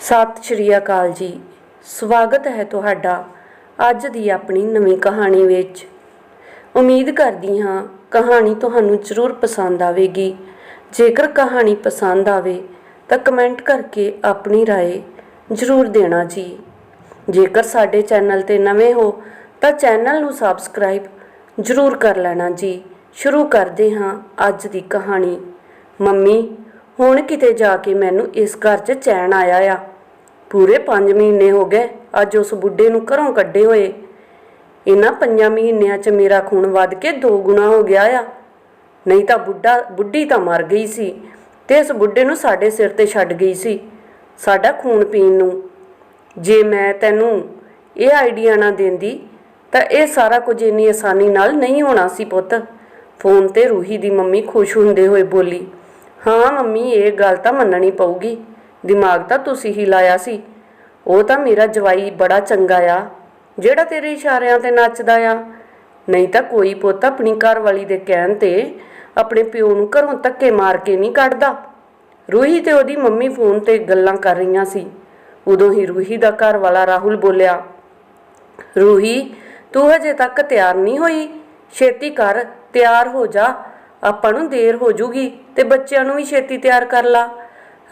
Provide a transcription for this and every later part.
ਸਤਿ ਸ਼੍ਰੀ ਅਕਾਲ ਜੀ ਸਵਾਗਤ ਹੈ ਤੁਹਾਡਾ ਅੱਜ ਦੀ ਆਪਣੀ ਨਵੀਂ ਕਹਾਣੀ ਵਿੱਚ ਉਮੀਦ ਕਰਦੀ ਹਾਂ ਕਹਾਣੀ ਤੁਹਾਨੂੰ ਜ਼ਰੂਰ ਪਸੰਦ ਆਵੇਗੀ ਜੇਕਰ ਕਹਾਣੀ ਪਸੰਦ ਆਵੇ ਤਾਂ ਕਮੈਂਟ ਕਰਕੇ ਆਪਣੀ رائے ਜ਼ਰੂਰ ਦੇਣਾ ਜੀ ਜੇਕਰ ਸਾਡੇ ਚੈਨਲ ਤੇ ਨਵੇਂ ਹੋ ਤਾਂ ਚੈਨਲ ਨੂੰ ਸਬਸਕ੍ਰਾਈਬ ਜ਼ਰੂਰ ਕਰ ਲੈਣਾ ਜੀ ਸ਼ੁਰੂ ਕਰਦੇ ਹਾਂ ਅੱਜ ਦੀ ਕਹਾਣੀ ਮੰਮੀ ਹੁਣ ਕਿਤੇ ਜਾ ਕੇ ਮੈਨੂੰ ਇਸ ਘਰ 'ਚ ਚੈਨ ਆਇਆ ਆ। ਪੂਰੇ 5 ਮਹੀਨੇ ਹੋ ਗਏ, ਅੱਜ ਉਸ ਬੁੱਢੇ ਨੂੰ ਘਰੋਂ ਕੱਢੇ ਹੋਏ। ਇਹਨਾਂ ਪੰਜਾਂ ਮਹੀਨਿਆਂ 'ਚ ਮੇਰਾ ਖੂਨ ਵੱਧ ਕੇ ਦੋ ਗੁਣਾ ਹੋ ਗਿਆ ਆ। ਨਹੀਂ ਤਾਂ ਬੁੱਢਾ, ਬੁੱਢੀ ਤਾਂ ਮਰ ਗਈ ਸੀ ਤੇ ਇਸ ਬੁੱਢੇ ਨੂੰ ਸਾਡੇ ਸਿਰ ਤੇ ਛੱਡ ਗਈ ਸੀ, ਸਾਡਾ ਖੂਨ ਪੀਣ ਨੂੰ। ਜੇ ਮੈਂ ਤੈਨੂੰ ਇਹ ਆਈਡੀਆ ਨਾ ਦਿੰਦੀ, ਤਾਂ ਇਹ ਸਾਰਾ ਕੁਝ ਇੰਨੀ ਆਸਾਨੀ ਨਾਲ ਨਹੀਂ ਹੋਣਾ ਸੀ ਪੁੱਤ। ਫੋਨ ਤੇ ਰੂਹੀ ਦੀ ਮੰਮੀ ਖੁਸ਼ ਹੁੰਦੇ ਹੋਏ ਬੋਲੀ ਹਾਂ ਮੰਮੀ, ਇਹ ਗੱਲ ਤਾਂ ਮੰਨਣੀ ਪਊਗੀ। ਦਿਮਾਗ ਤਾਂ ਤੁਸੀਂ ਹੀ ਲਾਇਆ ਸੀ। ਉਹ ਤਾਂ ਮੇਰਾ ਜਵਾਈ ਬੜਾ ਚੰਗਾ ਆ, ਜਿਹੜਾ ਤੇਰੇ ਇਸ਼ਾਰਿਆਂ ਤੇ ਨੱਚਦਾ ਆ। ਨਹੀਂ ਤਾਂ ਕੋਈ ਪੁੱਤ ਆਪਣੀ ਘਰਵਾਲੀ ਦੇ ਕਹਿਣ ਤੇ ਆਪਣੇ ਪਿਓ ਨੂੰ ਘਰੋਂ ਧੱਕੇ ਮਾਰ ਕੇ ਨਹੀਂ ਕੱਢਦਾ। ਰੂਹੀ ਤੇ ਉਹਦੀ ਮੰਮੀ ਫੋਨ ਤੇ ਗੱਲਾਂ ਕਰ ਰਹੀਆਂ ਸੀ। ਉਦੋਂ ਹੀ ਰੂਹੀ ਦਾ ਘਰ ਵਾਲਾ ਰਾਹੁਲ ਬੋਲਿਆ, ਰੂਹੀ, ਤੂੰ ਹਜੇ ਤੱਕ ਤਿਆਰ ਨਹੀਂ ਹੋਈ? ਛੇਤੀ ਕਰ, ਤਿਆਰ ਹੋ ਜਾ, ਆਪਾਂ ਨੂੰ ਦੇਰ ਹੋ ਜੂਗੀ। ਤੇ ਬੱਚਿਆਂ ਨੂੰ ਵੀ ਛੇਤੀ ਤਿਆਰ ਕਰ ਲਾ।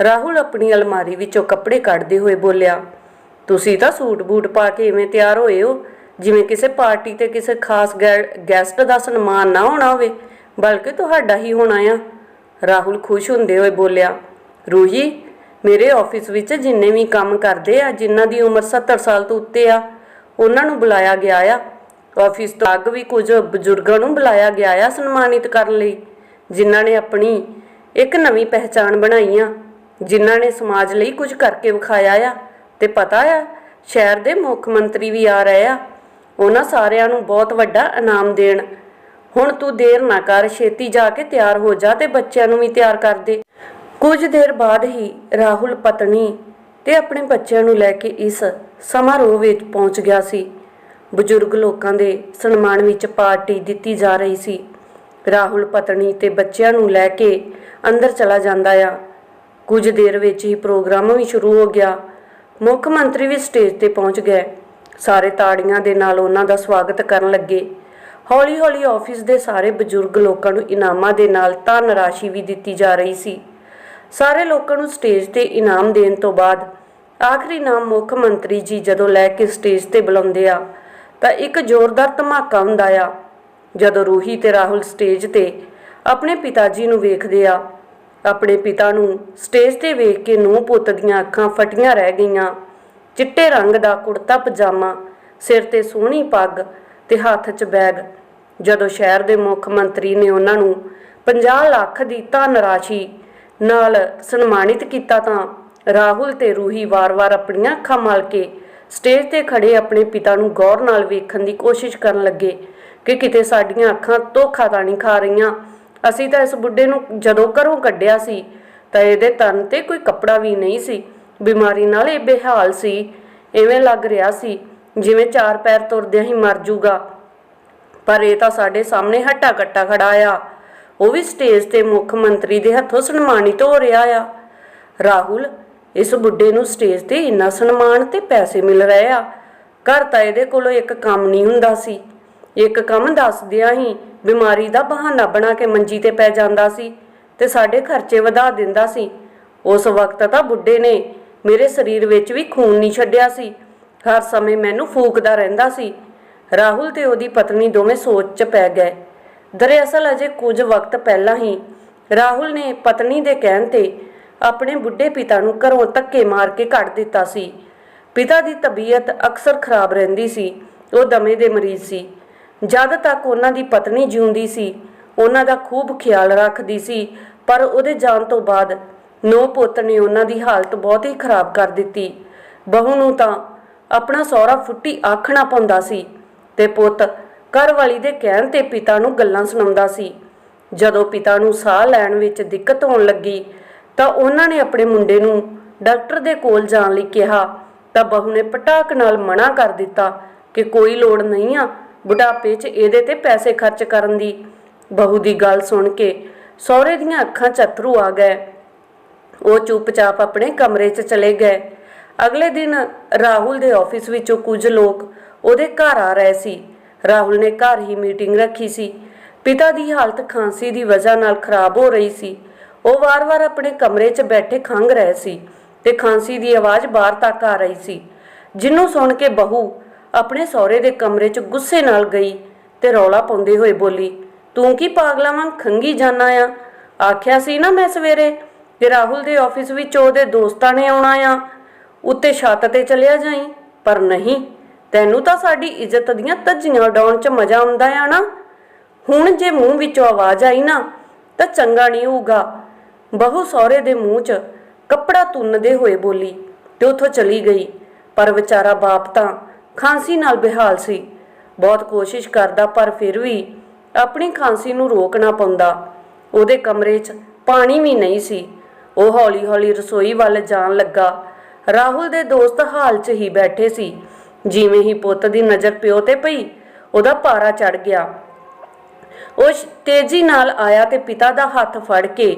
ਰਾਹੁਲ ਆਪਣੀ ਅਲਮਾਰੀ ਵਿੱਚੋਂ ਕੱਪੜੇ ਕੱਢਦੇ ਹੋਏ ਬੋਲਿਆ, ਤੁਸੀਂ ਤਾਂ ਸੂਟ ਬੂਟ ਪਾ ਕੇ ਇਵੇਂ ਤਿਆਰ ਹੋਏ ਹੋ। ਜਿਵੇਂ ਕਿਸੇ ਪਾਰਟੀ ਤੇ ਕਿਸੇ ਖਾਸ ਗੈ- ਗੈਸਟ ਦਾ ਸਨਮਾਨ ਨਾ ਹੋਣਾ ਹੋਵੇ, ਬਲਕਿ ਤੁਹਾਡਾ ਹੀ ਹੋਣਾ ਆ। ਰਾਹੁਲ ਖੁਸ਼ ਹੁੰਦੇ ਹੋਏ ਬੋਲਿਆ, ਰੂਹੀ, ਮੇਰੇ ਆਫਿਸ ਵਿੱਚ ਜਿੰਨੇ ਵੀ ਕੰਮ ਕਰਦੇ ਆ, ਜਿਨ੍ਹਾਂ ਦੀ ਉਮਰ 70 ਸਾਲ ਤੋਂ ਉੱਤੇ ਆ, ਉਹਨਾਂ ਨੂੰ ਬੁਲਾਇਆ ਗਿਆ ਆ। ਆਫਿਸ ਤੋਂ ਅੱਗ ਵੀ ਕੁਝ ਬਜ਼ੁਰਗਾਂ ਨੂੰ ਬੁਲਾਇਆ ਗਿਆ ਆ ਸਨਮਾਨਿਤ ਕਰਨ ਲਈ। ਜਿਨ੍ਹਾਂ ਨੇ ਆਪਣੀ ਇੱਕ ਨਵੀਂ ਪਹਿਚਾਣ ਬਣਾਈ ਆ, ਜਿਨ੍ਹਾਂ ਨੇ ਸਮਾਜ ਲਈ ਕੁਝ ਕਰਕੇ ਵਿਖਾਇਆ ਆ ਤੇ ਪਤਾ ਆ, ਸ਼ਹਿਰ ਦੇ ਮੁੱਖ ਮੰਤਰੀ ਵੀ ਆ ਰਹੇ ਆ, ਉਹਨਾਂ ਸਾਰਿਆਂ ਨੂੰ ਬਹੁਤ ਵੱਡਾ ਇਨਾਮ ਦੇਣ। ਹੁਣ ਤੂੰ ਦੇਰ ਨਾ ਕਰ, ਛੇਤੀ ਜਾ ਕੇ ਤਿਆਰ ਹੋ ਜਾ ਤੇ ਬੱਚਿਆਂ ਨੂੰ ਵੀ ਤਿਆਰ ਕਰ ਦੇ। ਕੁਝ ਦੇਰ ਬਾਅਦ ਹੀ ਰਾਹੁਲ ਪਤਨੀ ਤੇ ਆਪਣੇ ਬੱਚਿਆਂ ਨੂੰ ਲੈ ਕੇ ਇਸ ਸਮਾਰੋਹ ਵਿੱਚ ਪਹੁੰਚ ਗਿਆ ਸੀ। ਬਜ਼ੁਰਗ ਲੋਕਾਂ ਦੇ ਸਨਮਾਨ ਵਿੱਚ ਪਾਰਟੀ ਦਿੱਤੀ ਜਾ ਰਹੀ ਸੀ। ਰਾਹੁਲ ਪਤਨੀ ਤੇ ਬੱਚਿਆਂ ਨੂੰ ਲੈ ਕੇ ਅੰਦਰ ਚਲਾ ਜਾਂਦਾ ਆ। ਕੁਝ ਦੇਰ ਵਿੱਚ ਹੀ ਪ੍ਰੋਗਰਾਮ ਵੀ ਸ਼ੁਰੂ ਹੋ ਗਿਆ। ਮੁੱਖ ਮੰਤਰੀ ਵੀ ਸਟੇਜ ਤੇ ਪਹੁੰਚ ਗਏ। ਸਾਰੇ ਤਾੜੀਆਂ ਦੇ ਨਾਲ ਉਹਨਾਂ ਦਾ ਸਵਾਗਤ ਕਰਨ ਲੱਗੇ। ਹੌਲੀ-ਹੌਲੀ ਆਫਿਸ ਦੇ ਸਾਰੇ ਬਜ਼ੁਰਗ ਲੋਕਾਂ ਨੂੰ ਇਨਾਮਾਂ ਦੇ ਨਾਲ ਧਨ ਰਾਸ਼ੀ ਵੀ ਦਿੱਤੀ ਜਾ ਰਹੀ ਸੀ। ਸਾਰੇ ਲੋਕਾਂ ਨੂੰ ਸਟੇਜ ਤੇ ਇਨਾਮ ਦੇਣ ਤੋਂ ਬਾਅਦ ਆਖਰੀ ਨਾਮ ਮੁੱਖ ਮੰਤਰੀ ਜੀ ਜਦੋਂ ਲੈ ਕੇ ਸਟੇਜ ਤੇ ਬੁਲਾਉਂਦੇ ਆ, ਤਾਂ ਇੱਕ ਜ਼ੋਰਦਾਰ ਧਮਾਕਾ ਹੁੰਦਾ ਆ। ਜਦੋਂ ਰੂਹੀ ਤੇ ਰਾਹੁਲ ਸਟੇਜ ਤੇ ਆਪਣੇ ਪਿਤਾ ਜੀ ਨੂੰ ਵੇਖਦੇ ਆ, ਆਪਣੇ ਪਿਤਾ ਨੂੰ ਸਟੇਜ ਤੇ ਵੇਖ ਕੇ ਨੂੰ ਪੁੱਤ ਦੀਆਂ ਅੱਖਾਂ ਫਟੀਆਂ ਰਹਿ ਗਈਆਂ। ਚਿੱਟੇ ਰੰਗ ਦਾ ਕੁੜਤਾ, ਪਜਾਮਾ, ਸਿਰ ਤੇ ਸੋਹਣੀ ਪੱਗ ਤੇ ਹੱਥ 'ਚ ਬੈਗ। ਜਦੋਂ ਸ਼ਹਿਰ ਦੇ ਮੁੱਖ ਮੰਤਰੀ ਨੇ ਉਹਨਾਂ ਨੂੰ 50 ਲੱਖ ਦੀ ਧਨ ਰਾਸ਼ੀ ਨਾਲ ਸਨਮਾਨਿਤ ਕੀਤਾ ਤਾਂ ਰਾਹੁਲ ਤੇ ਰੂਹੀ ਵਾਰ-ਵਾਰ ਆਪਣੀਆਂ ਅੱਖਾਂ ਮਲ ਕੇ ਸਟੇਜ ਤੇ ਖੜੇ ਆਪਣੇ ਪਿਤਾ ਨੂੰ ਗੌਰ ਨਾਲ ਵੇਖਣ ਦੀ ਕੋਸ਼ਿਸ਼ ਕਰਨ ਲੱਗੇ ਕਿ ਕਿਤੇ ਸਾਡੀਆਂ ਅੱਖਾਂ ਧੋਖਾ ਤਾਂ ਨਹੀਂ ਖਾ ਰਹੀਆਂ। ਅਸੀਂ ਤਾਂ ਇਸ ਬੁੱਢੇ ਨੂੰ ਜਦੋਂ ਘਰੋਂ ਕੱਢਿਆ ਸੀ, ਤਾਂ ਇਹਦੇ ਤਨ ਤੇ ਕੋਈ ਕੱਪੜਾ ਵੀ ਨਹੀਂ ਸੀ। ਬਿਮਾਰੀ ਨਾਲ ਇਹ ਬੇਹਾਲ ਸੀ। ਐਵੇਂ ਲੱਗ ਰਿਹਾ ਸੀ ਜਿਵੇਂ ਚਾਰ ਪੈਰ ਤੁਰਦਿਆਂ ਹੀ ਮਰ ਜੂਗਾ। ਪਰ ਇਹ ਤਾਂ ਸਾਡੇ ਸਾਹਮਣੇ ਹੱਟਾ ਕੱਟਾ ਖੜਾ ਆ। ਉਹ ਵੀ ਸਟੇਜ ਤੇ ਮੁੱਖ ਮੰਤਰੀ ਦੇ ਹੱਥੋਂ ਸਨਮਾਨਿਤ ਹੋ ਰਿਹਾ ਆ। ਰਾਹੁਲ ਇਸ ਬੁੱਢੇ ਨੂੰ ਸਟੇਜ ਤੇ ਇੰਨਾ ਸਨਮਾਨ ਤੇ ਪੈਸੇ ਮਿਲ ਰਹੇ ਆ। ਘਰ ਤਾਂ ਇਹਦੇ ਕੋਲੋਂ ਇੱਕ ਕੰਮ ਨਹੀਂ ਹੁੰਦਾ ਸੀ। ਇੱਕ ਕੰਮ ਦੱਸਦਿਆਂ ਹੀ ਬਿਮਾਰੀ ਦਾ ਬਹਾਨਾ ਬਣਾ ਕੇ ਮੰਜੀ ਤੇ ਪੈ ਜਾਂਦਾ ਸੀ ਤੇ ਸਾਡੇ ਖਰਚੇ ਵਧਾ ਦਿੰਦਾ ਸੀ। ਉਸ ਵਕਤ ਤਾਂ ਬੁੱਢੇ ਨੇ ਮੇਰੇ ਸਰੀਰ ਵਿੱਚ ਵੀ ਖੂਨ ਨਹੀਂ ਛੱਡਿਆ ਸੀ। ਹਰ ਸਮੇਂ ਮੈਨੂੰ ਫੂਕਦਾ ਰਹਿੰਦਾ ਸੀ। ਰਾਹੁਲ ਤੇ ਉਹਦੀ ਪਤਨੀ ਦੋਵੇਂ ਸੋਚ 'ਚ ਪੈ ਗਏ। ਦਰਅਸਲ ਅਜੇ ਕੁਝ ਵਕਤ ਪਹਿਲਾਂ ਹੀ ਰਾਹੁਲ ਨੇ ਪਤਨੀ ਦੇ ਕਹਿਣ ਤੇ ਆਪਣੇ ਬੁੱਢੇ ਪਿਤਾ ਨੂੰ ਘਰੋਂ ਧੱਕੇ ਮਾਰ ਕੇ ਕੱਢ ਦਿੱਤਾ ਸੀ। ਪਿਤਾ ਦੀ ਤਬੀਅਤ ਅਕਸਰ ਖਰਾਬ ਰਹਿੰਦੀ ਸੀ। ਉਹ ਦਮੇ ਦੇ ਮਰੀਜ਼ ਸੀ। ਜਦ ਤੱਕ ਉਹਨਾਂ ਦੀ ਪਤਨੀ ਜਿਉਂਦੀ ਸੀ, ਉਹਨਾਂ ਦਾ ਖੂਬ ਖਿਆਲ ਰੱਖਦੀ ਸੀ, ਪਰ ਉਹਦੇ ਜਾਣ ਤੋਂ ਬਾਅਦ ਨੌ ਪੁੱਤ ਨੇ ਉਹਨਾਂ ਦੀ ਹਾਲਤ ਬਹੁਤ ਹੀ ਖਰਾਬ ਕਰ ਦਿੱਤੀ। ਬਹੂ ਨੂੰ ਤਾਂ ਆਪਣਾ ਸਹੁਰਾ ਫੁੱਟੀ ਆਖਣਾ ਪਾਉਂਦਾ ਸੀ ਤੇ ਪੁੱਤ ਘਰਵਾਲੀ ਦੇ ਕਹਿਣ ਤੇ ਪਿਤਾ ਨੂੰ ਗੱਲਾਂ ਸੁਣਾਉਂਦਾ ਸੀ। ਜਦੋਂ ਪਿਤਾ ਨੂੰ ਸਾਹ ਲੈਣ ਵਿੱਚ ਦਿੱਕਤ ਹੋਣ ਲੱਗੀ ਤਾਂ ਉਹਨਾਂ ਨੇ ਆਪਣੇ ਮੁੰਡੇ ਨੂੰ ਡਾਕਟਰ ਦੇ ਕੋਲ ਜਾਣ ਲਈ ਕਿਹਾ, ਤਾਂ ਬਹੂ ਨੇ ਪਟਾਕ ਨਾਲ ਮਨਾ ਕਰ ਦਿੱਤਾ ਕਿ ਕੋਈ ਲੋੜ ਨਹੀਂ ਆ ਬੁਢਾਪੇ 'ਚ ਇਹਦੇ ਤੇ ਪੈਸੇ ਖਰਚ ਕਰਨ ਦੀ। ਬਹੂ ਦੀ ਗੱਲ ਸੁਣ ਕੇ ਸਹੁਰੇ ਦੀਆਂ ਅੱਖਾਂ 'ਚ ਅਥਰੂ ਆ ਗਏ। ਉਹ ਚੁੱਪਚਾਪ ਆਪਣੇ ਕਮਰੇ 'ਚ ਚਲੇ ਗਏ। ਅਗਲੇ ਦਿਨ ਰਾਹੁਲ ਦੇ ਆਫਿਸ ਵਿੱਚੋਂ ਕੁਝ ਲੋਕ ਉਹਦੇ ਘਰ ਆ ਰਹੇ ਸੀ। ਰਾਹੁਲ ਨੇ ਘਰ ਹੀ ਮੀਟਿੰਗ ਰੱਖੀ ਸੀ। ਪਿਤਾ ਦੀ ਹਾਲਤ ਖਾਂਸੀ ਦੀ ਵਜ੍ਹਾ ਨਾਲ ਖਰਾਬ ਹੋ ਰਹੀ ਸੀ। ਉਹ ਵਾਰ-ਵਾਰ ਆਪਣੇ ਕਮਰੇ 'ਚ ਬੈਠੇ ਖੰਘ ਰਹੇ ਸੀ ਤੇ ਖਾਂਸੀ ਦੀ ਆਵਾਜ਼ ਬਾਹਰ ਤੱਕ ਆ ਰਹੀ ਸੀ। ਜਿਹਨੂੰ ਸੁਣ ਕੇ ਬਹੂ ਆਪਣੇ ਸਹੁਰੇ ਦੇ ਕਮਰੇ 'ਚ ਗੁੱਸੇ ਨਾਲ ਗਈ ਤੇ ਰੌਲਾ ਪਾਉਂਦੇ ਹੋਏ ਬੋਲੀ, ਤੂੰ ਕੀ ਪਾਗਲਾਂ ਵਾਂਗ ਖੰਗੀ ਜਾਣਾ ਆ? ਆਖਿਆ ਸੀ ਨਾ ਮੈਂ ਸਵੇਰੇ ਤੇ ਰਾਹੁਲ ਦੇ ਆਫਿਸ ਵਿੱਚ ਉਹਦੇ ਦੋਸਤਾਂ ਨੇ ਆਉਣਾ ਆ। ਉੱਤੇ ਛੱਤ ਤੇ ਚਲਿਆ ਜਾਈ, ਪਰ ਨਹੀਂ, ਤੈਨੂੰ ਤਾਂ ਸਾਡੀ ਇੱਜ਼ਤ ਦੀਆਂ ਧੱਜੀਆਂ ਉਡਾਉਣ 'ਚ ਮਜ਼ਾ ਆਉਂਦਾ ਆ ਨਾ। ਹੁਣ ਜੇ ਮੂੰਹ ਵਿੱਚੋਂ ਆਵਾਜ਼ ਆਈ ਨਾ, ਤਾਂ ਚੰਗਾ ਨਹੀਂ ਹੋਊਗਾ। ਬਹੂ ਸਹੁਰੇ ਦੇ ਮੂੰਹ 'ਚ ਕੱਪੜਾ ਤੁੰਨਦੇ ਹੋਏ ਬੋਲੀ, ਤੇ ਉੱਥੋਂ ਚਲੀ ਗਈ। ਪਰ ਵਿਚਾਰਾ ਬਾਪ ਤਾਂ ਖਾਂਸੀ ਨਾਲ ਬਿਹਾਲ ਸੀ। ਬਹੁਤ ਕੋਸ਼ਿਸ਼ ਕਰਦਾ, ਪਰ ਫਿਰ ਵੀ ਆਪਣੀ ਖਾਂਸੀ ਨੂੰ ਰੋਕਣਾ ਪਾਉਂਦਾ। ਉਹਦੇ ਕਮਰੇ 'ਚ ਪਾਣੀ ਵੀ ਨਹੀਂ ਸੀ। ਉਹ ਹੌਲੀ-ਹੌਲੀ ਰਸੋਈ ਵੱਲ ਜਾਣ ਲੱਗਾ। ਰਾਹੁਲ ਦੇ ਦੋਸਤ ਹਾਲ 'ਚ ਹੀ ਬੈਠੇ ਸੀ। ਜਿਵੇਂ ਹੀ ਪੁੱਤ ਦੀ ਨਜ਼ਰ ਪਿਓ ਤੇ ਪਈ, ਉਹਦਾ ਪਾਰਾ ਚੜ ਗਿਆ। ਉਹ ਤੇਜ਼ੀ ਨਾਲ ਆਇਆ ਤੇ ਪਿਤਾ ਦਾ ਹੱਥ ਫੜ ਕੇ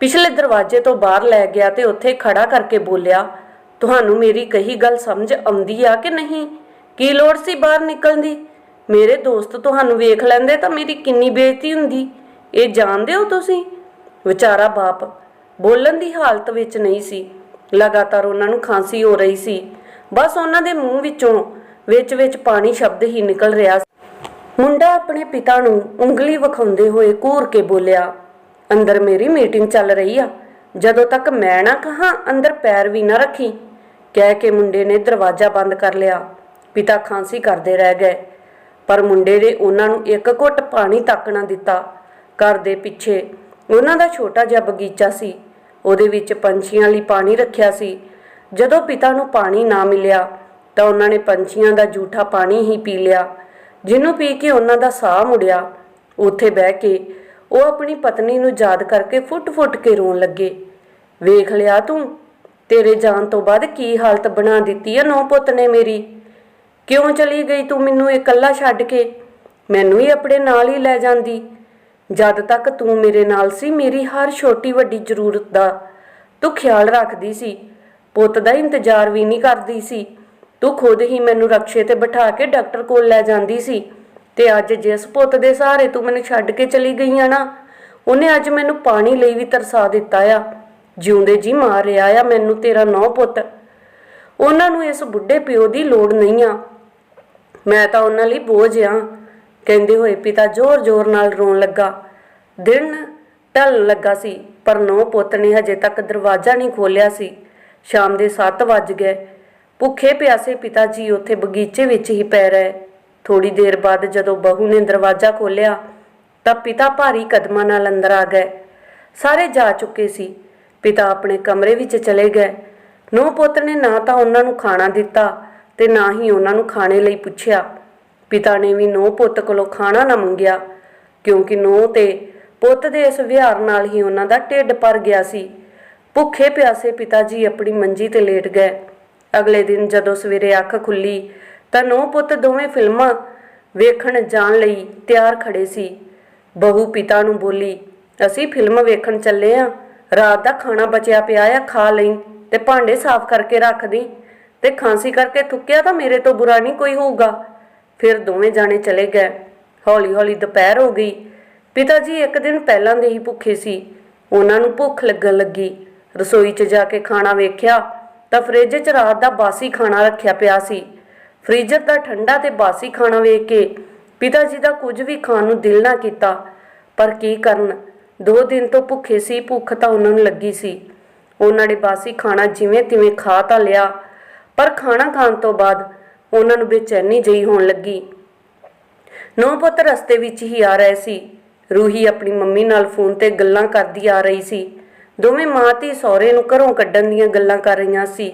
ਪਿਛਲੇ ਦਰਵਾਜ਼ੇ ਤੋਂ ਬਾਹਰ ਲੈ ਗਿਆ ਤੇ ਉੱਥੇ ਖੜਾ ਕਰਕੇ ਬੋਲਿਆ, ਤੁਹਾਨੂੰ ਮੇਰੀ ਕਹੀ ਗੱਲ ਸਮਝ ਆਉਂਦੀ ਆ ਕਿ ਨਹੀਂ? ਕੀ ਲੋੜ ਸੀ ਬਾਹਰ ਨਿਕਲਣ ਦੀ? ਮੇਰੇ ਦੋਸਤ ਤੁਹਾਨੂੰ ਵੇਖ ਲੈਂਦੇ ਤਾਂ ਮੇਰੀ ਕਿੰਨੀ ਬੇਇੱਜ਼ਤੀ ਹੁੰਦੀ। ਇਹ ਜਾਣਦੇ ਹੋ ਤੁਸੀਂ? ਵਿਚਾਰਾ ਬਾਪ ਬੋਲਣ ਦੀ ਹਾਲਤ ਵਿੱਚ ਨਹੀਂ ਸੀ। ਲਗਾਤਾਰ ਉਹਨਾਂ ਨੂੰ ਖਾਂਸੀ ਹੋ ਰਹੀ ਸੀ। ਬਸ ਉਹਨਾਂ ਦੇ ਮੂੰਹ ਵਿੱਚੋਂ ਵਿੱਚ-ਵਿੱਚ ਪਾਣੀ ਸ਼ਬਦ ਹੀ ਨਿਕਲ ਰਿਹਾ ਮੁੰਡਾ ਆਪਣੇ ਪਿਤਾ ਨੂੰ ਉਂਗਲੀ ਵਿਖਾਉਂਦੇ ਹੋਏ ਘੂਰ ਕੇ ਬੋਲਿਆ ਅੰਦਰ ਮੇਰੀ ਮੀਟਿੰਗ ਚੱਲ ਰਹੀ ਆ। ਜਦੋਂ ਤੱਕ ਮੈਂ ਨਾ ਕਹਾ, ਅੰਦਰ ਪੈਰ ਵੀ ਨਾ ਰੱਖੀ। ਕਹਿ ਕੇ ਮੁੰਡੇ ਨੇ ਦਰਵਾਜ਼ਾ ਬੰਦ ਕਰ ਲਿਆ। ਪਿਤਾ ਖਾਂਸੀ ਕਰਦੇ ਰਹਿ ਗਏ। ਪਰ ਮੁੰਡੇ ਨੇ ਉਹਨਾਂ ਨੂੰ ਇੱਕ ਘੁੱਟ ਪਾਣੀ ਤੱਕ ਨਾ ਦਿੱਤਾ। ਘਰ ਦੇ ਪਿੱਛੇ ਉਹਨਾਂ ਦਾ ਛੋਟਾ ਜਿਹਾ ਬਗੀਚਾ ਸੀ। ਉਹਦੇ ਵਿੱਚ ਪੰਛੀਆਂ ਲਈ ਪਾਣੀ ਰੱਖਿਆ ਸੀ। ਜਦੋਂ ਪਿਤਾ ਨੂੰ ਪਾਣੀ ਨਾ ਮਿਲਿਆ, ਤਾਂ ਉਹਨਾਂ ਨੇ ਪੰਛੀਆਂ ਦਾ ਜੂਠਾ ਪਾਣੀ ਹੀ ਪੀ ਲਿਆ। ਜਿਹਨੂੰ ਪੀ ਕੇ ਉਹਨਾਂ ਦਾ ਸਾਹ ਮੁੜਿਆ। ਉੱਥੇ ਬਹਿ ਕੇ ਉਹ ਆਪਣੀ ਪਤਨੀ ਨੂੰ ਯਾਦ ਕਰਕੇ ਫੁੱਟ-ਫੁੱਟ ਕੇ ਰੋਣ ਲੱਗੇ। ਵੇਖ ਲਿਆ ਤੂੰ, ਤੇਰੇ ਜਾਣ ਤੋਂ ਬਾਅਦ ਕੀ ਹਾਲਤ ਬਣਾ ਦਿੱਤੀ ਆ ਨੌ ਪੁੱਤ ਨੇ ਮੇਰੀ। ਕਿਉਂ ਚਲੀ ਗਈ ਤੂੰ ਮੈਨੂੰ ਇਕੱਲਾ ਛੱਡ ਕੇ? ਮੈਨੂੰ ਹੀ ਆਪਣੇ ਨਾਲ ਹੀ ਲੈ ਜਾਂਦੀ। ਜਦ ਤੱਕ ਤੂੰ ਮੇਰੇ ਨਾਲ ਸੀ, ਮੇਰੀ ਹਰ ਛੋਟੀ ਵੱਡੀ ਜ਼ਰੂਰਤ ਦਾ ਤੂੰ ਖਿਆਲ ਰੱਖਦੀ ਸੀ। ਪੁੱਤ ਦਾ ਇੰਤਜ਼ਾਰ ਵੀ ਨਹੀਂ ਕਰਦੀ ਸੀ। ਤੂੰ ਖੁਦ ਹੀ ਮੈਨੂੰ ਰਕਸ਼ੇ ਤੇ ਬਿਠਾ ਕੇ ਡਾਕਟਰ ਕੋਲ ਲੈ ਜਾਂਦੀ ਸੀ। ਤੇ ਅੱਜ ਜਿਸ ਪੁੱਤ ਦੇ ਸਹਾਰੇ ਤੂੰ ਮੈਨੂੰ ਛੱਡ ਕੇ ਚਲੀ ਗਈ ਆ ਨਾ, ਉਹਨੇ ਅੱਜ ਮੈਨੂੰ ਪਾਣੀ ਲਈ ਵੀ ਤਰਸਾ ਦਿੱਤਾ ਆ। ਜਿਉਂਦੇ ਜੀ ਮਾਰ ਰਿਹਾ ਆ ਮੈਨੂੰ ਤੇਰਾ ਨੌ ਪੁੱਤ। ਉਹਨਾਂ ਨੂੰ ਇਸ ਬੁੱਢੇ ਪਿਓ ਦੀ ਲੋੜ ਨਹੀਂ ਆ। ਮੈਂ ਤਾਂ ਉਹਨਾਂ ਲਈ ਬੋਝ ਆ, ਕਹਿੰਦੇ ਹੋਏ ਪਿਤਾ ਜ਼ੋਰ-ਜ਼ੋਰ ਨਾਲ ਰੋਣ ਲੱਗਾ। ਦਿਨ ਢਲ ਲੱਗਾ ਸੀ, ਪਰ ਨੌ ਪੁੱਤ ਨੇ ਹਜੇ ਤੱਕ ਦਰਵਾਜ਼ਾ ਨਹੀਂ ਖੋਲਿਆ ਸੀ। ਸ਼ਾਮ ਦੇ 7 ਵੱਜ ਗਏ। ਭੁੱਖੇ ਪਿਆਸੇ ਪਿਤਾ ਜੀ ਉੱਥੇ ਬਗੀਚੇ ਵਿੱਚ ਹੀ ਪੈ ਰਹੇ। ਥੋੜੀ ਦੇਰ ਬਾਅਦ ਜਦੋਂ ਬਹੂ ਨੇ ਦਰਵਾਜ਼ਾ ਖੋਲਿਆ ਤਾਂ ਪਿਤਾ ਭਾਰੀ ਕਦਮਾਂ ਨਾਲ ਅੰਦਰ ਆ ਗਏ। ਸਾਰੇ ਜਾ ਚੁੱਕੇ ਸੀ। ਪਿਤਾ ਆਪਣੇ ਕਮਰੇ ਵਿੱਚ ਚਲੇ ਗਏ। ਨੌ ਪੁੱਤ ਨੇ ਨਾ ਤਾਂ ਉਹਨਾਂ ਨੂੰ ਖਾਣਾ ਦਿੱਤਾ ਤੇ ਨਾ ਹੀ ਉਹਨਾਂ ਨੂੰ ਖਾਣੇ ਲਈ ਪੁੱਛਿਆ। ਪਿਤਾ ਨੇ ਵੀ ਨੌ ਪੁੱਤ ਕੋਲੋਂ ਖਾਣਾ ਨਾ ਮੰਗਿਆ, ਕਿਉਂਕਿ ਨੌ ਤੇ ਪੁੱਤ ਦੇ ਇਸ ਵਿਹਾਰ ਨਾਲ ਹੀ ਉਹਨਾਂ ਦਾ ਢਿੱਡ ਭਰ ਗਿਆ ਸੀ। ਭੁੱਖੇ ਪਿਆਸੇ ਪਿਤਾ ਜੀ ਆਪਣੀ ਮੰਜੀ ਤੇ ਲੇਟ ਗਏ। ਅਗਲੇ ਦਿਨ ਜਦੋਂ ਸਵੇਰੇ ਅੱਖ ਖੁੱਲੀ ਤਾਂ ਨੌ ਪੁੱਤ ਦੋਵੇਂ ਫਿਲਮਾਂ ਵੇਖਣ ਜਾਣ ਲਈ ਤਿਆਰ ਖੜੇ ਸੀ। ਬਹੂ ਪਿਤਾ ਨੂੰ ਬੋਲੀ, ਅਸੀਂ ਫਿਲਮ ਵੇਖਣ ਚੱਲੇ ਆ। ਰਾਤ ਦਾ ਖਾਣਾ ਬਚਿਆ ਪਿਆ ਆ, ਖਾ ਲਈ ਤੇ ਭਾਂਡੇ ਸਾਫ਼ ਕਰਕੇ ਰੱਖ ਦੀ। ਤੇ ਖਾਂਸੀ ਕਰਕੇ ਥੁੱਕਿਆ ਤਾਂ ਮੇਰੇ ਤੋਂ ਬੁਰਾ ਨਹੀਂ ਕੋਈ ਹੋਊਗਾ। ਫਿਰ ਦੋਵੇਂ ਜਾਣੇ ਚਲੇ ਗਏ। ਹੌਲੀ ਹੌਲੀ ਦੁਪਹਿਰ ਹੋ ਗਈ। ਪਿਤਾ ਜੀ ਇੱਕ ਦਿਨ ਪਹਿਲਾਂ ਦੇ ਹੀ ਭੁੱਖੇ ਸੀ। ਉਹਨਾਂ ਨੂੰ ਭੁੱਖ ਲੱਗਣ ਲੱਗੀ। ਰਸੋਈ 'ਚ ਜਾ ਕੇ ਖਾਣਾ ਵੇਖਿਆ ਤਾਂ ਫ੍ਰਿਜ 'ਚ ਰਾਤ ਦਾ ਬਾਸੀ ਖਾਣਾ ਰੱਖਿਆ ਪਿਆ ਸੀ। ਫ੍ਰੀਜ਼ਰ ਦਾ ਠੰਡਾ ਤੇ ਬਾਸੀ ਖਾਣਾ ਵੇਖ ਕੇ ਪਿਤਾ ਜੀ ਦਾ ਕੁਝ ਵੀ ਖਾਣ ਨੂੰ ਦਿਲ ਨਾ ਕੀਤਾ। ਪਰ ਕੀ ਕਰਨ? ਦੋ ਦਿਨ ਤੋਂ ਭੁੱਖੇ ਸੀ, ਭੁੱਖ ਤਾਂ ਉਹਨਾਂ ਨੂੰ ਲੱਗੀ ਸੀ। ਉਹਨਾਂ ਨੇ ਬਾਸੀ ਖਾਣਾ ਜਿਵੇਂ ਤਿਵੇਂ ਖਾ ਤਾਂ ਲਿਆ, ਪਰ ਖਾਣਾ ਖਾਣ ਤੋਂ ਬਾਅਦ ਉਹਨਾਂ ਨੂੰ ਬੇਚੈਨੀ ਜਿਹੀ ਹੋਣ ਲੱਗੀ। ਨੌ ਪੁੱਤ ਰਸਤੇ ਵਿੱਚ ਹੀ ਆ ਰਹੇ ਸੀ। ਰੂਹੀ ਆਪਣੀ ਮੰਮੀ ਨਾਲ ਫੋਨ ਤੇ ਗੱਲਾਂ ਕਰਦੀ ਆ ਰਹੀ ਸੀ। ਦੋਵੇਂ ਮਾਂ ਤੇ ਸਹੁਰੇ ਨੂੰ ਘਰੋਂ ਕੱਢਣ ਦੀਆਂ ਗੱਲਾਂ ਕਰ ਰਹੀਆਂ ਸੀ।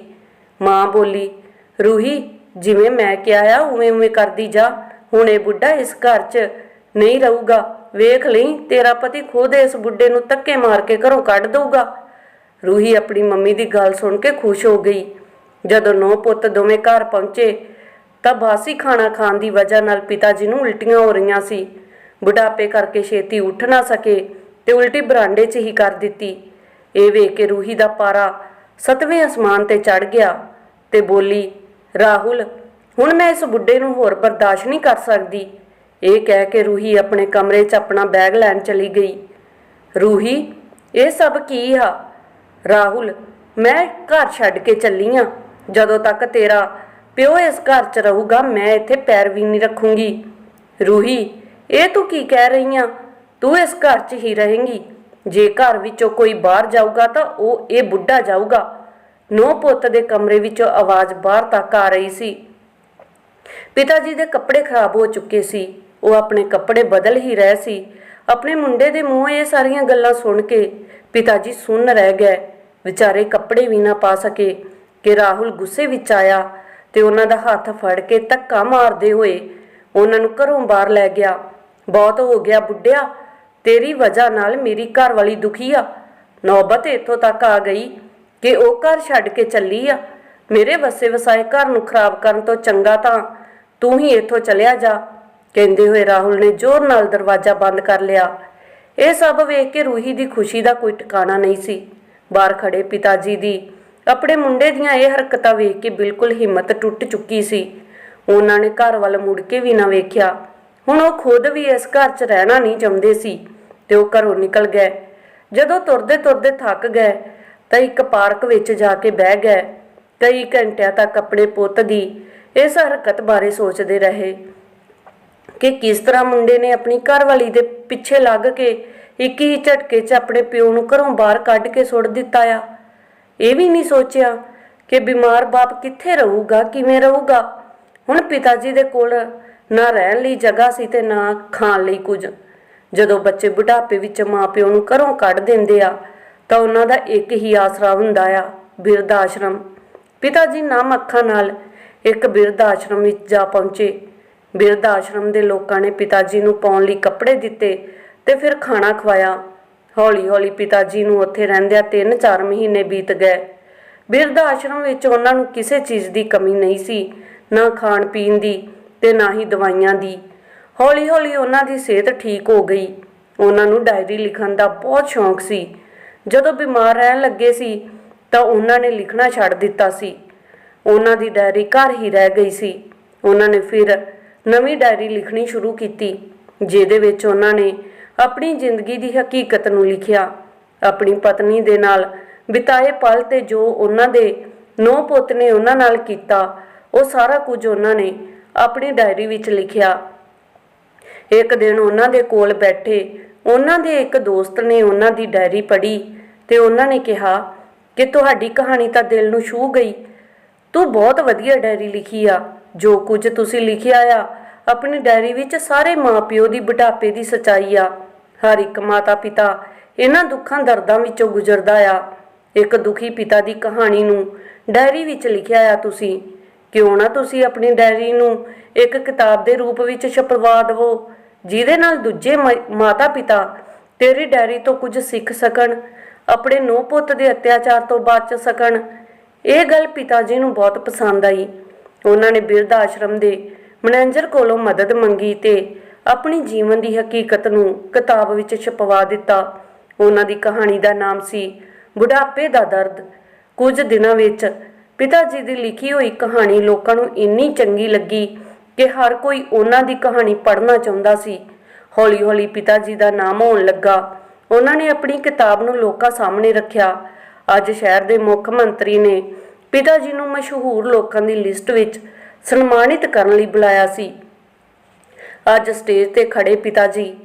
ਮਾਂ ਬੋਲੀ, ਰੂਹੀ ਜਿਵੇਂ ਮੈਂ ਕਿਹਾ ਆ, ਉਵੇਂ ਉਵੇਂ ਕਰਦੀ ਜਾ। ਹੁਣ ਇਹ ਬੁੱਢਾ ਇਸ ਘਰ 'ਚ ਨਹੀਂ ਰਹੂਗਾ। ਵੇਖ ਲਈ, ਤੇਰਾ ਪਤੀ ਖੁਦ ਇਸ ਬੁੱਢੇ ਨੂੰ ਧੱਕੇ ਮਾਰ ਕੇ ਘਰੋਂ ਕੱਢ ਦਊਗਾ। ਰੂਹੀ ਆਪਣੀ ਮੰਮੀ ਦੀ ਗੱਲ ਸੁਣ ਕੇ ਖੁਸ਼ ਹੋ ਗਈ। ਜਦੋਂ ਨੌ ਪੁੱਤ ਦੋਵੇਂ ਘਰ ਪਹੁੰਚੇ, ਤਾਂ ਬਾਸੀ ਖਾਣਾ ਖਾਣ ਦੀ ਵਜ੍ਹਾ ਨਾਲ ਪਿਤਾ ਜੀ ਨੂੰ ਉਲਟੀਆਂ ਹੋ ਰਹੀਆਂ ਸੀ। ਬੁਢਾਪੇ ਕਰਕੇ ਛੇਤੀ ਉੱਠ ਨਾ ਸਕੇ ਤੇ ਉਲਟੀ ਬਰਾਂਡੇ 'ਚ ਹੀ ਕਰ ਦਿੱਤੀ। ਇਹ ਵੇਖ ਕੇ ਰੂਹੀ ਦਾ ਪਾਰਾ ਸਤਵੇਂ ਅਸਮਾਨ ਤੇ ਚੜ ਗਿਆ ਤੇ ਬੋਲੀ ਰਾਹੁਲ, ਹੁਣ ਮੈਂ ਇਸ ਬੁੱਢੇ ਨੂੰ ਹੋਰ ਬਰਦਾਸ਼ਤ ਨਹੀਂ ਕਰ ਸਕਦੀ। ਇਹ ਕਹਿ ਕੇ ਰੂਹੀ ਆਪਣੇ ਕਮਰੇ 'ਚ ਆਪਣਾ ਬੈਗ ਲੈਣ ਚਲੀ ਗਈ। ਰੂਹੀ, ਇਹ ਸਭ ਕੀ ਆ? ਰਾਹੁਲ, ਮੈਂ ਘਰ ਛੱਡ ਕੇ ਚੱਲੀ ਆ। ਜਦੋਂ ਤੱਕ ਤੇਰਾ ਪਿਓ ਇਸ ਘਰ 'ਚ ਰਹੂਗਾ, ਮੈਂ ਇੱਥੇ ਪੈਰ ਵੀ ਨਹੀਂ ਰੱਖੂੰਗੀ। ਰੂਹੀ, ਇਹ ਤੂੰ ਕੀ ਕਹਿ ਰਹੀ ਆ? ਤੂੰ ਇਸ ਘਰ 'ਚ ਹੀ ਰਹੇਂਗੀ। ਜੇ ਘਰ ਵਿੱਚੋਂ ਕੋਈ ਬਾਹਰ ਜਾਊਗਾ ਤਾਂ ਉਹ ਇਹ ਬੁੱਢਾ ਜਾਊਗਾ। ਨੋ ਪੁੱਤ ਦੇ ਕਮਰੇ ਵਿੱਚੋਂ ਆਵਾਜ਼ ਬਾਹਰ ਤੱਕ ਆ ਰਹੀ ਸੀ। ਪਿਤਾ ਜੀ ਦੇ ਕੱਪੜੇ ਖਰਾਬ ਹੋ ਚੁੱਕੇ ਸੀ। ਉਹ ਆਪਣੇ ਕੱਪੜੇ ਬਦਲ ਹੀ ਰਹੇ ਸੀ। ਆਪਣੇ ਮੁੰਡੇ ਦੇ ਮੂੰਹੋਂ ਇਹ ਸਾਰੀਆਂ ਗੱਲਾਂ ਸੁਣ ਕੇ ਪਿਤਾ ਜੀ ਸੁੰਨ ਰਹਿ ਗਏ। ਵਿਚਾਰੇ ਕੱਪੜੇ ਵੀ ਨਾ ਪਾ ਸਕੇ ਕਿ ਰਾਹੁਲ ਗੁੱਸੇ ਵਿੱਚ ਆਇਆ ਤੇ ਉਹਨਾਂ ਦਾ ਹੱਥ ਫੜ ਕੇ ਧੱਕਾ ਮਾਰਦੇ ਹੋਏ ਉਹਨਾਂ ਨੂੰ ਘਰੋਂ ਬਾਹਰ ਲੈ ਗਿਆ। ਬਹੁਤ ਹੋ ਗਿਆ ਬੁੱਢਿਆ, ਤੇਰੀ ਵਜ੍ਹਾ ਨਾਲ ਮੇਰੀ ਘਰ ਵਾਲੀ ਦੁਖੀ ਆ। ਨੌਬਤ ਇੱਥੋਂ ਤੱਕ ਆ ਗਈ। ਕਿ ਉਹ ਘਰ ਛੱਡ ਕੇ ਚੱਲੀ ਆ। ਮੇਰੇ ਵਸੇ ਵਸਾਏ ਘਰ ਨੂੰ ਖਰਾਬ ਕਰਨ ਤੋਂ ਚੰਗਾ ਤਾਂ ਤੂੰ ਹੀ ਇੱਥੋਂ ਚਲਿਆ ਜਾ। ਕਹਿੰਦੇ ਹੋਏ ਰਾਹੁਲ ਨੇ ਜ਼ੋਰ ਨਾਲ ਦਰਵਾਜ਼ਾ ਬੰਦ ਕਰ ਲਿਆ। ਇਹ ਸਭ ਵੇਖ ਕੇ ਰੂਹੀ ਦੀ ਖੁਸ਼ੀ ਦਾ ਕੋਈ ਟਿਕਾਣਾ ਨਹੀਂ ਸੀ। ਬਾਹਰ ਖੜੇ ਪਿਤਾ ਜੀ ਦੀ ਆਪਣੇ ਮੁੰਡੇ ਦੀਆਂ ਇਹ ਹਰਕਤਾਂ ਵੇਖ ਕੇ ਬਿਲਕੁਲ ਹਿੰਮਤ ਟੁੱਟ ਚੁੱਕੀ ਸੀ। ਉਹਨਾਂ ਨੇ ਘਰ ਵੱਲ ਮੁੜ ਕੇ ਵੀ ਨਾ ਵੇਖਿਆ। ਹੁਣ ਉਹ ਖੁਦ ਵੀ ਇਸ ਘਰ 'ਚ ਰਹਿਣਾ ਨਹੀਂ ਚਾਹੁੰਦੇ ਸੀ ਤੇ ਉਹ ਘਰੋਂ ਨਿਕਲ ਗਏ। ਜਦੋਂ ਤੁਰਦੇ ਤੁਰਦੇ ਥੱਕ ਗਏ ਤਾਂ ਇੱਕ ਪਾਰਕ ਵਿੱਚ ਜਾ ਕੇ ਬਹਿ ਗਏ। ਕਈ ਘੰਟਿਆਂ ਤੱਕ ਆਪਣੇ ਪੁੱਤ ਦੀ ਇਸ ਹਰਕਤ ਬਾਰੇ ਸੋਚਦੇ ਰਹੇ ਕਿ ਕਿਸ ਤਰ੍ਹਾਂ ਮੁੰਡੇ ਨੇ ਆਪਣੀ ਘਰਵਾਲੀ ਦੇ ਪਿੱਛੇ ਲੱਗ ਕੇ ਇੱਕ ਹੀ ਝਟਕੇ 'ਚ ਆਪਣੇ ਪਿਓ ਨੂੰ ਘਰੋਂ ਬਾਹਰ ਕੱਢ ਕੇ ਸੁੱਟ ਦਿੱਤਾ ਆ। ਇਹ ਵੀ ਨਹੀਂ ਸੋਚਿਆ ਕਿ ਬਿਮਾਰ ਬਾਪ ਕਿੱਥੇ ਰਹੂਗਾ, ਕਿਵੇਂ ਰਹੂਗਾ। ਹੁਣ ਪਿਤਾ ਜੀ ਦੇ ਕੋਲ ਨਾ ਰਹਿਣ ਲਈ ਜਗ੍ਹਾ ਸੀ ਤੇ ਨਾ ਖਾਣ ਲਈ ਕੁਝ। ਜਦੋਂ ਬੱਚੇ ਬੁਢਾਪੇ ਵਿੱਚ ਮਾਪਿਓ ਨੂੰ ਘਰੋਂ ਕੱਢ ਦਿੰਦੇ ਆ ਤਾਂ ਉਹਨਾਂ ਦਾ ਇੱਕ ਹੀ ਆਸਰਾ ਹੁੰਦਾ ਆ, ਬਿਰਧ ਆਸ਼ਰਮ। ਪਿਤਾ ਜੀ ਨਾਮ ਅੱਖਾਂ ਨਾਲ ਇੱਕ ਬਿਰਧ ਆਸ਼ਰਮ ਵਿੱਚ ਜਾ ਪਹੁੰਚੇ। ਬਿਰਧ ਆਸ਼ਰਮ ਦੇ ਲੋਕਾਂ ਨੇ ਪਿਤਾ ਜੀ ਨੂੰ ਪਾਉਣ ਲਈ ਕੱਪੜੇ ਦਿੱਤੇ ਤੇ ਫਿਰ ਖਾਣਾ ਖਵਾਇਆ। ਹੌਲੀ ਹੌਲੀ ਪਿਤਾ ਜੀ ਨੂੰ ਉੱਥੇ ਰਹਿੰਦਿਆਂ 3-4 ਮਹੀਨੇ ਬੀਤ ਗਏ। ਬਿਰਧ ਆਸ਼ਰਮ ਵਿੱਚ ਉਹਨਾਂ ਨੂੰ ਕਿਸੇ ਚੀਜ਼ ਦੀ ਕਮੀ ਨਹੀਂ ਸੀ, ਨਾ ਖਾਣ ਪੀਣ ਦੀ ਤੇ ਨਾ ਹੀ ਦਵਾਈਆਂ ਦੀ। ਹੌਲੀ ਹੌਲੀ ਉਹਨਾਂ ਦੀ ਸਿਹਤ ਠੀਕ ਹੋ ਗਈ। ਉਹਨਾਂ ਨੂੰ ਡਾਇਰੀ ਲਿਖਣ ਦਾ ਬਹੁਤ ਸ਼ੌਂਕ ਸੀ। ਜਦੋਂ ਬਿਮਾਰ ਰਹਿਣ ਲੱਗੇ ਸੀ, ਤਾਂ ਉਹਨਾਂ ਨੇ ਲਿਖਣਾ ਛੱਡ ਦਿੱਤਾ ਸੀ। ਉਹਨਾਂ ਦੀ ਡਾਇਰੀ ਘਰ ਹੀ ਰਹਿ ਗਈ ਸੀ। ਉਹਨਾਂ ਨੇ ਫਿਰ ਨਵੀਂ ਡਾਇਰੀ ਲਿਖਣੀ ਸ਼ੁਰੂ ਕੀਤੀ, ਜਿਹਦੇ ਵਿੱਚ ਉਹਨਾਂ ਨੇ ਆਪਣੀ ਜ਼ਿੰਦਗੀ ਦੀ ਹਕੀਕਤ ਨੂੰ ਲਿਖਿਆ। ਆਪਣੀ ਪਤਨੀ ਦੇ ਨਾਲ ਬਿਤਾਏ ਪਲ ਤੇ ਜੋ ਉਹਨਾਂ ਦੇ ਨੌ ਪੁੱਤ ਨੇ ਉਹਨਾਂ ਨਾਲ ਕੀਤਾ, ਉਹ ਸਾਰਾ ਕੁਝ ਉਹਨਾਂ ਨੇ ਆਪਣੀ ਡਾਇਰੀ ਵਿੱਚ ਲਿਖਿਆ। ਇੱਕ ਦਿਨ ਉਹਨਾਂ ਦੇ ਕੋਲ ਬੈਠੇ ਉਹਨਾਂ ਦੇ ਇੱਕ ਦੋਸਤ ਨੇ ਉਹਨਾਂ ਦੀ ਡਾਇਰੀ ਪੜ੍ਹੀ ਤੇ ਉਹਨਾਂ ਨੇ ਕਿਹਾ ਕਿ ਤੁਹਾਡੀ ਕਹਾਣੀ ਤਾਂ ਦਿਲ ਨੂੰ ਛੂ ਗਈ। ਤੂੰ ਬਹੁਤ ਵਧੀਆ ਡਾਇਰੀ ਲਿਖੀ ਆ। ਜੋ ਕੁਝ ਤੁਸੀਂ ਲਿਖਿਆ ਆ, ਆਪਣੀ ਡਾਇਰੀ ਵਿੱਚ ਸਾਰੇ ਮਾਪਿਓ ਦੀ ਬੁਢਾਪੇ ਦੀ ਸਚਾਈ ਆ। ਹਰ ਇੱਕ ਮਾਤਾ ਪਿਤਾ ਇਹਨਾਂ ਦੁੱਖਾਂ ਦਰਦਾਂ ਵਿੱਚੋਂ ਗੁਜ਼ਰਦਾ ਆ। ਇੱਕ ਦੁਖੀ ਪਿਤਾ ਦੀ ਕਹਾਣੀ ਨੂੰ ਡਾਇਰੀ ਵਿੱਚ ਲਿਖਿਆ ਆ ਤੁਸੀਂ। ਕਿਉਂ ਨਾ ਤੁਸੀਂ ਆਪਣੀ ਡਾਇਰੀ ਨੂੰ ਇੱਕ ਕਿਤਾਬ ਦੇ ਰੂਪ ਵਿੱਚ ਛਪਵਾ ਦਿਵੋ? ਜਿਹਦੇ ਨਾਲ ਦੂਜੇ ਮਾਤਾ ਪਿਤਾ ਤੇਰੀ ਡਾਇਰੀ ਤੋਂ ਕੁਝ ਸਿੱਖ ਸਕਣ, ਆਪਣੇ ਨੋ ਪੁੱਤ ਦੇ ਅਤਿਆਚਾਰ ਤੋਂ ਬਚ ਸਕਣ। ਇਹ ਗੱਲ ਪਿਤਾ ਜੀ ਨੂੰ ਬਹੁਤ ਪਸੰਦ ਆਈ। ਉਹਨਾਂ ਨੇ ਬਿਰਧ ਆਸ਼ਰਮ ਦੇ ਮੈਨੇਜਰ ਕੋਲੋਂ ਮਦਦ ਮੰਗੀ ਤੇ ਆਪਣੀ ਜੀਵਨ ਦੀ ਹਕੀਕਤ ਨੂੰ ਕਿਤਾਬ ਵਿੱਚ ਛਪਵਾ ਦਿੱਤਾ। ਉਹਨਾਂ ਦੀ ਕਹਾਣੀ ਦਾ ਨਾਮ ਸੀ, ਬੁਢਾਪੇ ਦਾ ਦਰਦ। ਕੁਝ ਦਿਨਾਂ ਵਿੱਚ ਪਿਤਾ ਜੀ ਦੀ ਲਿਖੀ ਹੋਈ ਕਹਾਣੀ ਲੋਕਾਂ ਨੂੰ ਇੰਨੀ ਚੰਗੀ ਲੱਗੀ ਕਿ ਹਰ ਕੋਈ ਉਹਨਾਂ ਦੀ ਕਹਾਣੀ ਪੜ੍ਹਨਾ ਚਾਹੁੰਦਾ ਸੀ। ਹੌਲੀ-ਹੌਲੀ ਪਿਤਾ ਜੀ ਦਾ ਨਾਮ ਹੋਣ ਲੱਗਾ। ਉਹਨਾਂ ਨੇ ਆਪਣੀ ਕਿਤਾਬ ਨੂੰ ਲੋਕਾਂ ਸਾਹਮਣੇ ਰੱਖਿਆ। ਅੱਜ ਸ਼ਹਿਰ ਦੇ ਮੁੱਖ ਮੰਤਰੀ ਨੇ ਪਿਤਾ ਜੀ ਨੂੰ ਮਸ਼ਹੂਰ ਲੋਕਾਂ ਦੀ ਲਿਸਟ ਵਿੱਚ ਸਨਮਾਨਿਤ ਕਰਨ ਲਈ ਬੁਲਾਇਆ ਸੀ। ਅੱਜ ਸਟੇਜ ਤੇ ਖੜੇ ਪਿਤਾ ਜੀ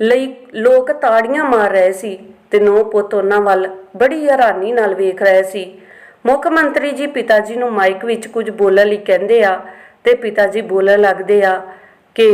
ਲਈ ਲੋਕ ਤਾੜੀਆਂ ਮਾਰ ਰਹੇ ਸੀ ਤੇ ਨੋ ਪੁੱਤ ਉਹਨਾਂ ਵੱਲ ਬੜੀ ਹੈਰਾਨੀ ਨਾਲ ਵੇਖ ਰਹੇ ਸੀ। ਮੁੱਖ ਮੰਤਰੀ ਜੀ ਪਿਤਾ ਜੀ ਨੂੰ ਮਾਈਕ ਵਿੱਚ ਕੁਝ ਬੋਲਣ ਲਈ ਕਹਿੰਦੇ ਆ ਤੇ ਪਿਤਾ ਜੀ ਬੋਲਣ ਲੱਗਦੇ ਆ ਕਿ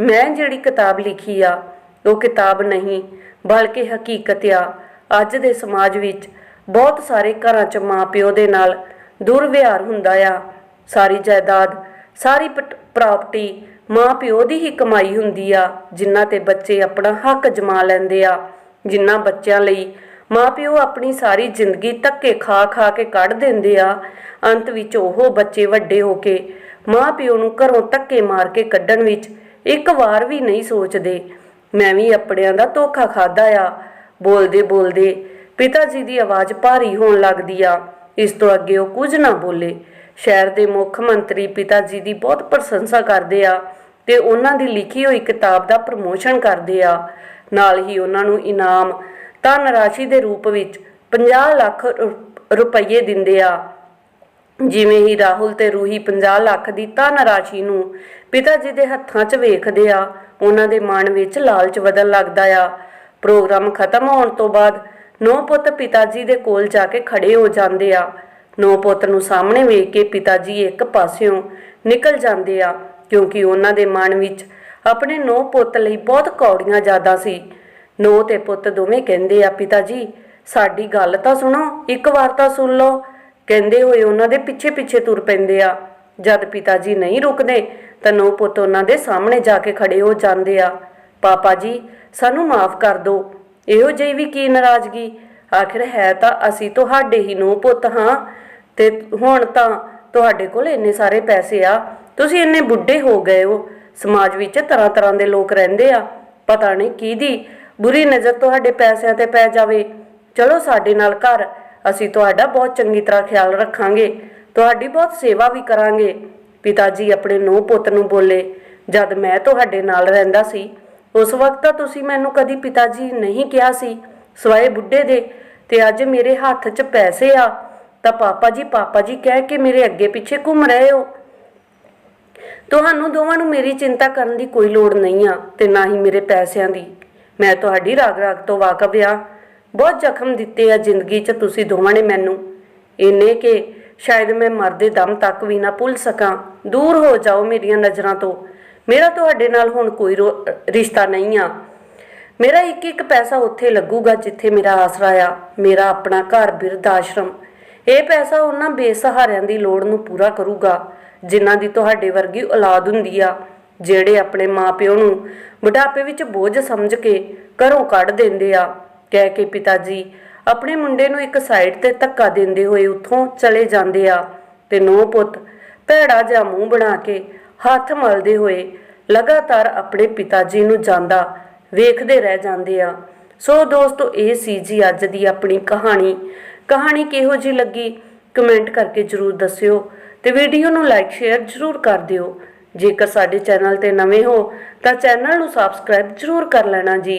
ਮੈਂ ਜਿਹੜੀ ਕਿਤਾਬ ਲਿਖੀ ਆ, ਉਹ ਕਿਤਾਬ ਨਹੀਂ, ਬਲਕਿ ਹਕੀਕਤ ਆ। ਅੱਜ ਦੇ ਸਮਾਜ ਵਿੱਚ ਬਹੁਤ ਸਾਰੇ ਘਰਾਂ 'ਚ ਮਾਪਿਓ ਦੇ ਨਾਲ ਦੁਰਵਿਹਾਰ ਹੁੰਦਾ ਆ। ਸਾਰੀ ਜਾਇਦਾਦ, ਸਾਰੀ ਪ੍ਰਾਪਰਟੀ ਮਾਪਿਓ ਦੀ ਹੀ ਕਮਾਈ ਹੁੰਦੀ ਆ ਜਿਨ੍ਹਾਂ ਤੇ ਬੱਚੇ ਆਪਣਾ ਹੱਕ ਜਮਾ ਲੈਂਦੇ ਆ ਜਿਨ੍ਹਾਂ ਬੱਚਿਆਂ ਲਈ ਮਾਪਿਓ ਆਪਣੀ ਸਾਰੀ ਜ਼ਿੰਦਗੀ ਧੱਕੇ ਖਾ ਖਾ ਕੇ ਕੱਢ ਦਿੰਦੇ ਆ। ਅੰਤ ਵਿੱਚ ਉਹ ਬੱਚੇ ਵੱਡੇ ਹੋ ਕੇ ਮਾਪਿਓ ਨੂੰ ਘਰੋਂ ਧੱਕੇ ਮਾਰ ਕੇ ਕੱਢਣ ਵਿੱਚ ਇੱਕ ਵਾਰ ਵੀ ਨਹੀਂ ਸੋਚਦੇ। ਮੈਂ ਵੀ ਆਪਣਿਆਂ ਦਾ ਧੋਖਾ ਖਾਦਾ ਆ। ਬੋਲਦੇ ਬੋਲਦੇ ਪਿਤਾ ਜੀ ਦੀ ਆਵਾਜ਼ ਭਾਰੀ ਹੋਣ ਲੱਗਦੀ ਆ। ਇਸ ਤੋਂ ਅੱਗੇ ਉਹ ਕੁਝ ਨਾ ਬੋਲੇ। ਸ਼ਹਿਰ ਦੇ ਮੁੱਖ ਮੰਤਰੀ ਪਿਤਾ ਜੀ ਦੀ ਬਹੁਤ ਪ੍ਰਸ਼ੰਸਾ ਕਰਦੇ ਆ ਤੇ ਉਹਨਾਂ ਦੀ ਲਿਖੀ ਹੋਈ ਕਿਤਾਬ ਦਾ ਪ੍ਰਮੋਸ਼ਨ ਕਰਦੇ ਆ। ਨਾਲ ਹੀ ਉਹਨਾਂ ਨੂੰ ਇਨਾਮ ਧਨ ਰਾਸ਼ੀ ਦੇ ਰੂਪ ਵਿੱਚ 50 ਲੱਖ ਰੁ- ਰੁਪਏ ਦਿੰਦੇ ਆ। ਜਿਵੇਂ ਹੀ ਰਾਹੁਲ ਤੇ ਰੂਹੀ 50 ਲੱਖ ਦੀ ਧਨ ਰਾਸ਼ੀ ਨੂੰ ਪਿਤਾ ਜੀ ਦੇ ਹੱਥਾਂ 'ਚ ਵੇਖਦੇ ਆ, ਉਹਨਾਂ ਦੇ ਮਨ ਵਿੱਚ ਲਾਲਚ ਵਧਣ ਲੱਗਦਾ ਆ। ਪ੍ਰੋਗਰਾਮ ਖਤਮ ਹੋਣ ਤੋਂ ਬਾਅਦ ਨੌ ਪੁੱਤ ਪਿਤਾ ਜੀ ਦੇ ਕੋਲ ਜਾ ਕੇ ਖੜੇ ਹੋ ਜਾਂਦੇ ਆ। ਨੌ ਪੁੱਤ ਨੂੰ ਸਾਹਮਣੇ ਵੇਖ ਕੇ ਪਿਤਾ ਜੀ ਇੱਕ ਪਾਸਿਓਂ ਨਿਕਲ ਜਾਂਦੇ ਆ, ਕਿਉਂਕਿ ਉਹਨਾਂ ਦੇ ਮਨ ਵਿੱਚ ਆਪਣੇ ਨੌ ਪੁੱਤ ਲਈ ਬਹੁਤ ਕੌੜੀਆਂ ਜ਼ਿਆਦਾ ਸੀ। ਨੌ ਤੇ ਪੁੱਤ ਦੋਵੇਂ ਕਹਿੰਦੇ ਆ, ਪਿਤਾ ਜੀ, ਸਾਡੀ ਗੱਲ ਤਾਂ ਸੁਣੋ, ਇੱਕ ਵਾਰ ਤਾਂ ਸੁਣ ਲਓ। ਕਹਿੰਦੇ ਹੋਏ ਉਹਨਾਂ ਦੇ ਪਿੱਛੇ ਪਿੱਛੇ ਤੁਰ ਪੈਂਦੇ ਆ। ਜਦ ਪਿਤਾ ਜੀ ਨਹੀਂ ਰੁਕਦੇ, ਤਾਂ ਨੌ ਪੁੱਤ ਉਹਨਾਂ ਦੇ ਸਾਹਮਣੇ ਜਾ ਕੇ ਖੜੇ ਹੋ ਜਾਂਦੇ ਆ। ਪਾਪਾ ਜੀ, ਸਾਨੂੰ ਮਾਫ ਕਰ ਦਿਓ। ਇਹੋ ਜਿਹੀ ਵੀ ਕੀ ਨਾਰਾਜ਼ਗੀ? ਆਖਿਰ ਹੈ ਤਾਂ ਅਸੀਂ ਤੁਹਾਡੇ ਹੀ ਨੌ ਪੁੱਤ ਹਾਂ ਤੇ ਹੁਣ ਤਾਂ ਤੁਹਾਡੇ ਕੋਲ ਇੰਨੇ ਸਾਰੇ ਪੈਸੇ ਆ। ਤੁਸੀਂ ਇੰਨੇ ਬੁੱਢੇ ਹੋ ਗਏ ਹੋ। ਸਮਾਜ ਵਿੱਚ ਤਰ੍ਹਾਂ ਤਰ੍ਹਾਂ ਦੇ ਲੋਕ ਰਹਿੰਦੇ ਆ। ਪਤਾ ਨਹੀਂ ਕਿਹਦੀ ਬੁਰੀ ਨਜ਼ਰ ਤੁਹਾਡੇ ਪੈਸਿਆਂ ਤੇ ਪੈ ਜਾਵੇ। ਚਲੋ ਸਾਡੇ ਨਾਲ ਘਰ। ਅਸੀਂ ਤੁਹਾਡਾ ਬਹੁਤ ਚੰਗੀ ਤਰ੍ਹਾਂ ਖਿਆਲ ਰੱਖਾਂਗੇ, ਤੁਹਾਡੀ ਬਹੁਤ ਸੇਵਾ ਵੀ ਕਰਾਂਗੇ। ਪਿਤਾ ਜੀ ਆਪਣੇ ਨੂੰਹ ਪੁੱਤ ਨੂੰ ਬੋਲੇ, ਜਦ ਮੈਂ ਤੁਹਾਡੇ ਨਾਲ ਰਹਿੰਦਾ ਸੀ, ਉਸ ਵਕਤ ਤਾਂ ਤੁਸੀਂ ਮੈਨੂੰ ਕਦੀ ਪਿਤਾ ਜੀ ਨਹੀਂ ਕਿਹਾ ਸੀ, ਸਵਾਏ ਬੁੱਢੇ ਦੇ, ਤੇ ਅੱਜ ਮੇਰੇ ਹੱਥ 'ਚ ਪੈਸੇ ਆ, ਤਾਂ ਪਾਪਾ ਜੀ ਪਾਪਾ ਜੀ ਕਹਿ ਕੇ ਮੇਰੇ ਅੱਗੇ ਪਿੱਛੇ ਘੁੰਮ ਰਹੇ ਹੋ। ਤੁਹਾਨੂੰ ਦੋਵਾਂ ਨੂੰ ਮੇਰੀ ਚਿੰਤਾ ਕਰਨ ਦੀ ਕੋਈ ਲੋੜ ਨਹੀਂ ਆ, ਤੇ ਨਾ ਹੀ ਮੇਰੇ ਪੈਸਿਆਂ ਦੀ। ਮੈਂ ਤੁਹਾਡੀ ਰਾਗ ਰਾਗ ਤੋਂ ਵਾਕਫ ਆ। ਬਹੁਤ ਜ਼ਖਮ ਦਿੱਤੇ ਆ ਜ਼ਿੰਦਗੀ 'ਚ ਤੁਸੀਂ ਦੋਵਾਂ ਨੇ ਮੈਨੂੰ। ਇੰਨੇ ਕਿ ਸ਼ਾਇਦ ਮੈਂ ਮਰਦੇ ਦਮ ਤੱਕ ਵੀ ਨਾ ਭੁੱਲ ਸਕਾਂ। ਦੂਰ ਹੋ ਜਾਓ ਮੇਰੀਆਂ ਨਜ਼ਰਾਂ ਤੋਂ। ਮੇਰਾ ਤੁਹਾਡੇ ਨਾਲ ਹੁਣ ਕੋਈ ਰੋ- ਰਿਸ਼ਤਾ ਨਹੀਂ ਆ। ਮੇਰਾ ਇੱਕ ਇੱਕ ਪੈਸਾ ਉੱਥੇ ਲੱਗੂਗਾ ਜਿੱਥੇ ਮੇਰਾ ਆਸਰਾ ਆ। ਮੇਰਾ ਆਪਣਾ ਘਰ, ਬਿਰਧ, ਆਸ਼ਰਮ। ਇਹ ਪੈਸਾ ਉਹਨਾਂ ਬੇਸਹਾਰਿਆਂ ਦੀ ਲੋੜ ਨੂੰ ਪੂਰਾ ਕਰੂਗਾ, ਜਿਨ੍ਹਾਂ ਦੀ ਤੁਹਾਡੇ ਵਰਗੀ ਔਲਾਦ ਹੁੰਦੀ ਆ, ਜਿਹੜੇ ਆਪਣੇ ਮਾਪਿਓ ਨੂੰ ਬੁਢਾਪੇ ਵਿੱਚ ਬੋਝ ਸਮਝ ਕੇ ਘਰੋਂ ਕੱਢ ਦਿੰਦੇ ਆ। ਕਹਿ ਕੇ ਪਿਤਾ ਜੀ ਆਪਣੇ ਮੁੰਡੇ ਨੂੰ ਇੱਕ ਸਾਈਡ ਤੇ ਧੱਕਾ ਦਿੰਦੇ ਹੋਏ ਉੱਥੋਂ ਚਲੇ ਜਾਂਦੇ ਆ ਤੇ ਨੋ ਪੁੱਤ ਭੈੜਾ ਜਿਹਾ ਮੂੰਹ ਬਣਾ ਕੇ ਹੱਥ ਮਲਦੇ ਹੋਏ ਲਗਾਤਾਰ ਆਪਣੇ ਪਿਤਾ ਜੀ ਨੂੰ ਜਾਂਦਾ, ਵੇਖਦੇ ਰਹਿ ਜਾਂਦੇ ਆ। ਸੋ ਦੋਸਤੋ, ਇਹ ਸੀ ਜੀ ਅੱਜ ਦੀ ਆਪਣੀ ਕਹਾਣੀ। ਕਹਾਣੀ ਕਿਹੋ ਜੀ ਲੱਗੀ ਕਮੈਂਟ ਕਰਕੇ ਜਰੂਰ ਦੱਸਿਓ ਤੇ ਵੀਡੀਓ ਨੂੰ ਲਾਈਕ ਸ਼ੇਅਰ ਜਰੂਰ ਕਰ ਦਿਓ। ਜੇਕਰ ਸਾਡੇ ਚੈਨਲ ਤੇ ਨਵੇਂ ਹੋ, ਤਾਂ ਚੈਨਲ ਨੂੰ ਸਬਸਕ੍ਰਾਈਬ ਜਰੂਰ ਕਰ ਲੈਣਾ ਜੀ।